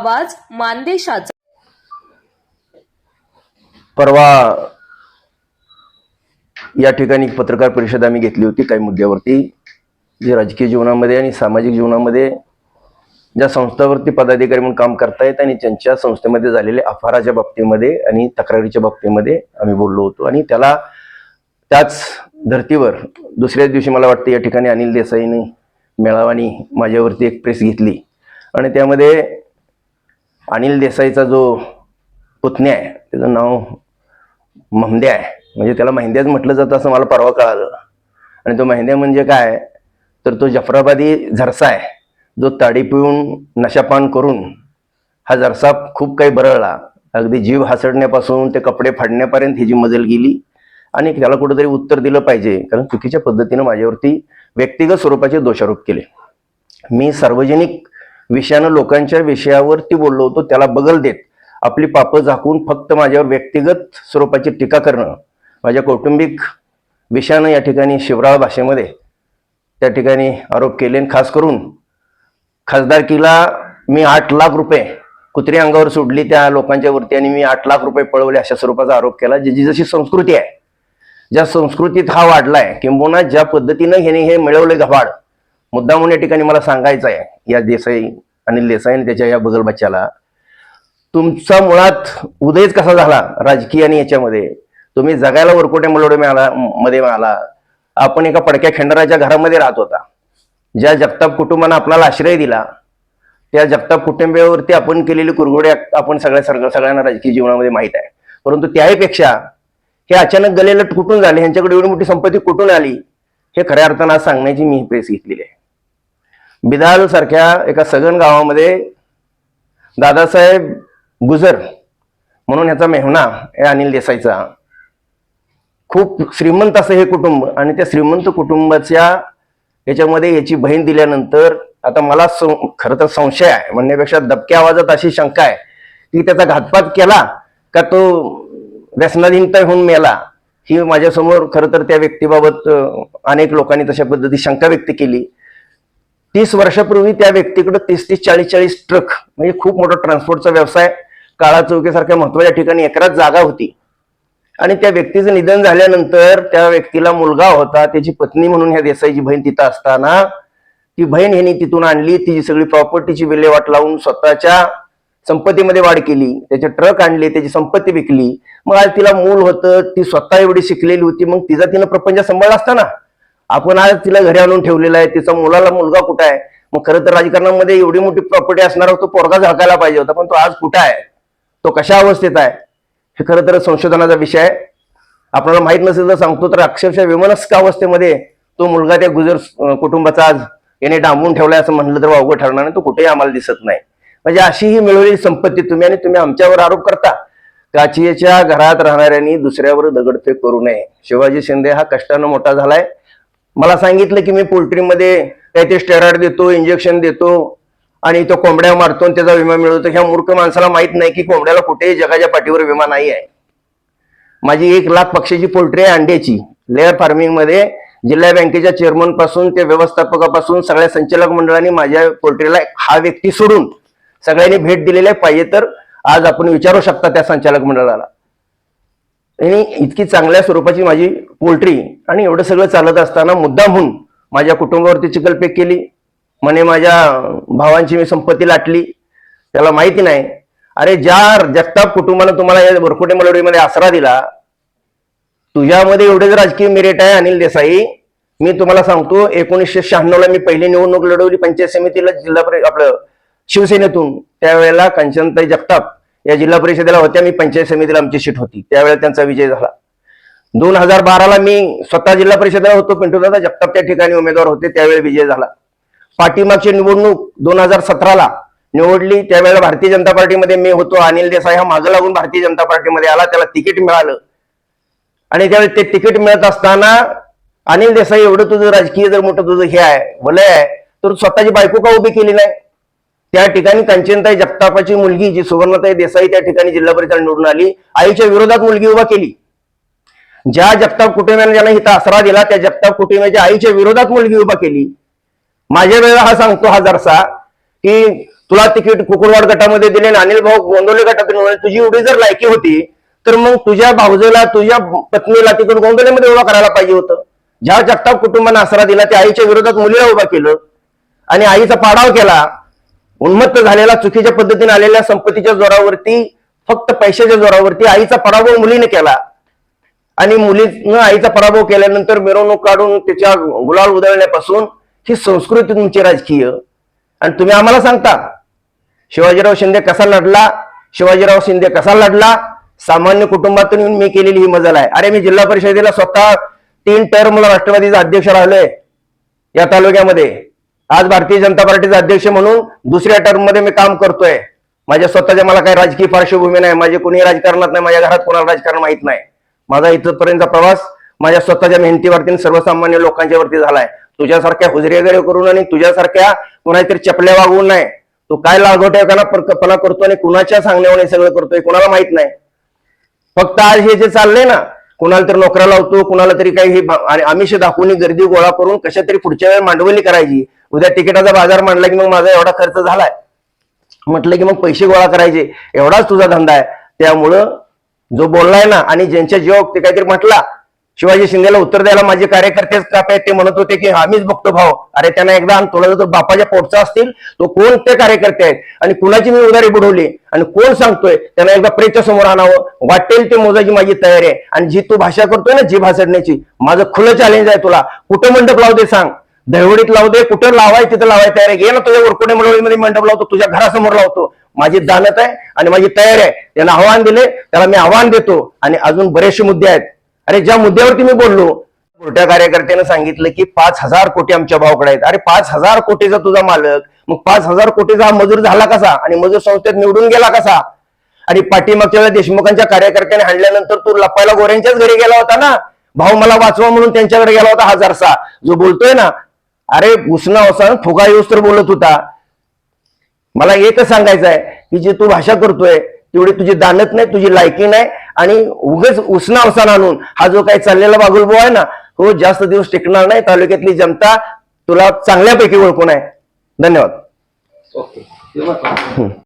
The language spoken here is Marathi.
आवाज मानदेशाचा. परवा या ठिकाणी पत्रकार परिषद आम्ही घेतली होती काही मुद्द्यावरती जे राजकीय जीवनामध्ये आणि सामाजिक जीवनामध्ये ज्या संस्थावरती पदाधिकारी म्हणून काम करतायत आणि त्यांच्या संस्थेमध्ये झालेल्या अफाराच्या बाबतीमध्ये आणि तक्रारीच्या बाबतीमध्ये आम्ही बोललो होतो. आणि त्याला त्याच धर्तीवर दुसऱ्याच दिवशी मला वाटतं या ठिकाणी अनिल देसाईने मेळावानी माझ्यावरती एक प्रेस घेतली. आणि त्यामध्ये अनिल देसाईचा जो पुतण्या आहे त्याचं नाव महंद्या आहे. म्हणजे त्याला महिंद्याच म्हटलं जातं असं मला परवा कळालं. आणि तो महिंद्या म्हणजे काय? तर तो जफराबादी झरसा आहे. जो ताडी पिऊन नशापान करून हा जरसा खूप काही बरळला. अगदी जीव हासडण्यापासून ते कपडे फाडण्यापर्यंत ही जी मजल गेली. आणि त्याला कुठंतरी उत्तर दिलं पाहिजे. कारण चुकीच्या पद्धतीनं माझ्यावरती व्यक्तिगत स्वरूपाचे दोषारोप केले. मी सार्वजनिक विषयानं लोकांच्या विषयावरती बोललो होतो त्याला बगल देत. आपली पापं झाकून फक्त माझ्यावर व्यक्तिगत स्वरूपाची टीका करणं. माझ्या कौटुंबिक विषयानं या ठिकाणी शिवराळ भाषेमध्ये त्या ठिकाणी आरोप केले आणि खास करून खासदारकीला मी आठ लाख रुपये कुत्री अंगावर सोडली त्या लोकांच्या वरती आणि मी आठ लाख रुपये पळवले अशा स्वरूपाचा आरोप केला जी जशी संस्कृती आहे. ज्या संस्कृतीत हा वाढलाय किंबहुना ज्या पद्धतीनं ह्याने हे मिळवले गव्हाड मुद्दामून या ठिकाणी मला सांगायचं आहे या देसाई अनिल देसाई आणि त्याच्या या बगल बच्चाला तुमचा मुळात उदयच कसा झाला राजकीय आणि याच्यामध्ये? तुम्ही जगायला वरकोटे मलोडे मिळाला मध्ये मिळाला. आपण एका पडक्या खंडराच्या घरामध्ये राहत होता. ज्या जगताप कुटुंबानं आपल्याला आश्रय दिला त्या जगताप कुटुंबियावरती आपण केलेली कुरघोडे आपण सगळ्या सगळ्या सगळ्यांना राजकीय जीवनामध्ये माहीत आहे. परंतु त्याहीपेक्षा हे अचानक गलेलट कुठून झाले ह्यांच्याकडे एवढी मोठी संपत्ती कुठून आली हे खऱ्या अर्थानं आज सांगण्याची मी प्रेस घेतलेली आहे. बिदाल सारख्या एका सगन गावामध्ये दादासाहेब गुजर म्हणून ह्याचा मेहना अनिल देसाईचा. खूप श्रीमंत असं हे कुटुंब आणि त्या श्रीमंत कुटुंबाच्या याच्यामध्ये याची बहीण दिल्यानंतर आता मला सं- खरं तर संशय आहे म्हणण्यापेक्षा दबक्या आवाजात अशी शंका आहे की त्याचा घातपात केला का तो व्यसनाधीनता होऊन मेला? ही माझ्यासमोर खरं तर त्या व्यक्तीबाबत अनेक लोकांनी तशा पद्धती शंका व्यक्त केली. तीस वर्षापूर्वी त्या व्यक्तीकडे तीस तीस चाळीस चाळीस ट्रक म्हणजे खूप मोठा ट्रान्सपोर्टचा व्यवसाय काळा चौकीसारख्या महत्त्वाच्या ठिकाणी एकराच जागा होती. आणि त्या व्यक्तीचं निधन झाल्यानंतर त्या व्यक्तीला मुलगा होता त्याची पत्नी म्हणून ह्या देसाईची बहीण तिथं असताना ती बहीण ह्यांनी तिथून आणली तिची सगळी प्रॉपर्टीची विल्हेवाट लावून स्वतःच्या संपत्तीमध्ये वाढ केली त्याचे ट्रक आणले त्याची संपत्ती विकली. मग आज तिला मूल होतं ती स्वतः एवढी शिकलेली होती मग तिचा तिनं प्रपंच सांभाळला असताना आपण आज तिला घरी आणून ठेवलेला आहे. तिचा मुलाला मुलगा कुठं आहे? मग खरं तर राजकारणामध्ये एवढी मोठी प्रॉपर्टी असणार तो पोरगा झाकायला पाहिजे होता. पण तो आज कुठं आहे? तो कशा अवस्थेत आहे? हे खरं तर संशोधनाचा विषय आहे. आपल्याला माहीत नसेल तर सांगतो तर अक्षरशः विमनस्क अवस्थेमध्ये तो मुलगा त्या गुजर कुटुंबाचा आज याने डांबून ठेवलाय असं म्हणलं तर वावगं ठरणार नाही. तो कुठेही आम्हाला दिसत नाही. म्हणजे अशी ही मिळवलेली संपत्ती तुम्ही आणि तुम्ही आमच्यावर आरोप करता. काचियेच्या घरात राहणाऱ्यांनी दुसऱ्यावर दगडफेक करू नये. शिवाजी शिंदे हा कष्टानं मोठा झालाय. मला सांगितलं की मी पोल्ट्रीमध्ये काहीतरी स्टेरॉइड देतो इंजेक्शन देतो आणि तो कोंबड्या मारतो आणि त्याचा विमा मिळवतो. ह्या मूर्ख माणसाला माहीत नाही की कोंबड्याला कुठेही जगाच्या पाठीवर विमा नाही आहे. माझी एक लाख पक्षाची पोल्ट्री आहे अंड्याची. लेअर फार्मिंगमध्ये जिल्हा बँकेच्या चेअरमनपासून ते व्यवस्थापकापासून सगळ्या संचालक मंडळाने माझ्या पोल्ट्रीला हा व्यक्ती सोडून सगळ्यांनी भेट दिलेली आहे. पाहिजे तर आज आपण विचारू शकता त्या संचालक मंडळाला. आणि इतकी चांगल्या स्वरूपाची माझी पोल्ट्री आणि एवढं सगळं चालत असताना मुद्दामहून माझ्या कुटुंबावरती चिकलपेक केली. म्हणे माझ्या भावांची मी संपत्ती लाटली. त्याला माहिती नाही. अरे ज्या जगताप कुटुंबानं तुम्हाला या वरकुटे मलवडीमध्ये आसरा दिला तुझ्यामध्ये एवढेच राजकीय मेरिट आहे अनिल देसाई मी तुम्हाला सांगतो एकोणीसशे शहाण्णव ला मी पहिली निवडणूक लढवली पंचायत समितीला जिल्हा आपलं शिवसेनेतून. त्यावेळेला कंचनताई जगताप या जिल्हा परिषदेला होत्या मी पंचायत समितीला आमची सीट होती. त्यावेळेला त्यांचा विजय झाला. दोन हजार बाराला मी स्वतः जिल्हा परिषदेला होतो पिंटूदादा जगताप त्या ठिकाणी उमेदवार होते त्यावेळी विजय झाला. पाठीमागची निवडणूक दोन हजार सतराला निवडली त्यावेळेला भारतीय जनता पार्टीमध्ये मी होतो अनिल देसाई हा मागं लागून भारतीय जनता पार्टीमध्ये आला त्याला तिकीट मिळालं. आणि त्यावेळी ते तिकीट मिळत असताना अनिल देसाई एवढं तुझं राजकीय जर मोठं तुझं हे आहे वलय आहे तर स्वतःची बायको का उभी केली नाही? त्या ठिकाणी कंचनताई जगतापाची मुलगी जी सुवर्णताई देसाई त्या ठिकाणी जिल्हा परिषद निवडून आली. आईच्या विरोधात मुलगी उभा केली. ज्या जगताप कुटुंबियाने ज्यांना इथं आसरा दिला त्या जगताप कुटुंबियाच्या आईच्या विरोधात मुलगी उभा केली. माझ्या वेळेला हा सांगतो हा जरसा की तुला तिकीट कुकुडवाड गटामध्ये दिले आणि अनिल भाऊ गोंदवले गटातून तुझी एवढी जर लायकी होती तर मग तुझ्या भाऊजेला तुझ्या पत्नीला तिकीट गोंदवलेमध्ये उभा करायला पाहिजे होतं. ज्या जगताप कुटुंबाने आसरा दिला त्या आईच्या विरोधात मुलीला उभा केलं आणि आईचा पाडाव केला. उन्मत्त झालेला चुकीच्या पद्धतीने आलेल्या संपत्तीच्या जोरावरती फक्त पैशाच्या जोरावरती आईचा पराभव मुलीने केला. आणि मुलीनं आईचा पराभव केल्यानंतर मिरवणूक काढून त्याच्या गुलाल उधळण्यापासून ही संस्कृती तुमची राजकीय. आणि तुम्ही आम्हाला सांगता शिवाजीराव शिंदे कसा लढला शिवाजीराव शिंदे कसा लढला? सामान्य कुटुंबातून येऊन मी केलेली ही मजल आहे. अरे मी जिल्हा परिषदेला स्वतः तीन टर्मला राष्ट्रवादीचा अध्यक्ष राहिलोय या तालुक्यामध्ये. आज भारतीय जनता पार्टीचा अध्यक्ष म्हणून दुसऱ्या टर्ममध्ये मी काम करतोय. माझ्या स्वतःच्या मला काही राजकीय पार्श्वभूमी नाही माझे कोणी राजकारणात नाही माझ्या घरात कोणाला राजकारण माहीत नाही. माझा इथपर्यंतचा प्रवास माझ्या स्वतःच्या मेहनतीवरती सर्वसामान्य लोकांच्या वरती झालाय. तुझ्यासारख्या हुजरे वगैरे करून आणि तुझ्यासारख्या कुणातरी चपल्या वागवून नाही. तू काय लागवट्यापणा करतो आणि कुणाच्या सांगण्यावर सगळं करतोय कुणाला माहीत नाही. फक्त आज हे जे चाललंय ना कुणाला तरी नोकरा लावतो कुणाला तरी काही हे आणि आमिष दाखवून गर्दी गोळा करून कशा तरी पुढच्या वेळेला मांडवली करायची. उद्या तिकिटाचा बाजार मांडला की मग माझा एवढा खर्च झालाय. म्हटलं की मग पैसे गोळा करायचे. एवढाच तुझा धंदा आहे. त्यामुळं जो बोललाय ना आणि ज्यांच्या जीवावर ते काहीतरी म्हटला शिवाजी शिंदेला उत्तर द्यायला माझे कार्यकर्तेच काप आहेत ते म्हणत होते की आम्हीच बघतो भाऊ. अरे त्यांना एकदा आण, तुला जर बापाच्या पोटचा असतील तो कोण ते कार्यकर्ते आहेत? आणि कुणाची मी उदारी बुडवली? आणि कोण सांगतोय? त्यांना एकदा प्रेच्या समोर आणावं. वाटेल ते मोजायची माझी तयारी आहे. आणि जी तू भाषा करतोय ना जी भासडण्याची माझं खुलं चॅलेंज आहे तुला. कुठं मंडप लावू दे सांग. दहिवडीत लावू दे कुठं लावाय तिथं लावाय तयार. आहे ना तुझ्या वरकुडे मंडळीमध्ये मंडप लावतो तुझ्या घरासमोर लावतो. माझी दानत आहे आणि माझी तयारी आहे. त्यांना आव्हान दिले त्याला मी आव्हान देतो. आणि अजून बरेचसे मुद्दे आहेत. अरे ज्या मुद्द्यावरती मी बोललो मोठ्या कार्यकर्त्यानं सांगितलं की पाच हजार कोटी आमच्या भावाकडे आहेत. अरे पाच हजार कोटीचा तुझा मालक मग पाच हजार कोटीचा हा मजूर झाला कसा? आणि मजूर संस्थेत निवडून गेला कसा? आणि पाठीमागच्या वेळेला देशमुखांच्या कार्यकर्त्याने हाणल्यानंतर तू लपायला गोऱ्यांच्याच घरी गेला होता ना? भाऊ मला वाचवा म्हणून त्यांच्याकडे गेला होता हजारसा. जो बोलतोय ना अरे उसना उसन फुगा येऊस तर बोलत होता. मला एकच सांगायचं आहे की जी तू भाषा करतोय तेवढी तुझी दानत नाही तुझी लायकी नाही आणि उगच उसना अवसान आणून हा जो काही चाललेला बागुलबो आहे ना तो जास्त दिवस टिकणार नाही. तालुक्यातली जनता तुला चांगल्यापैकी ओळखून आहे. धन्यवाद. ओके.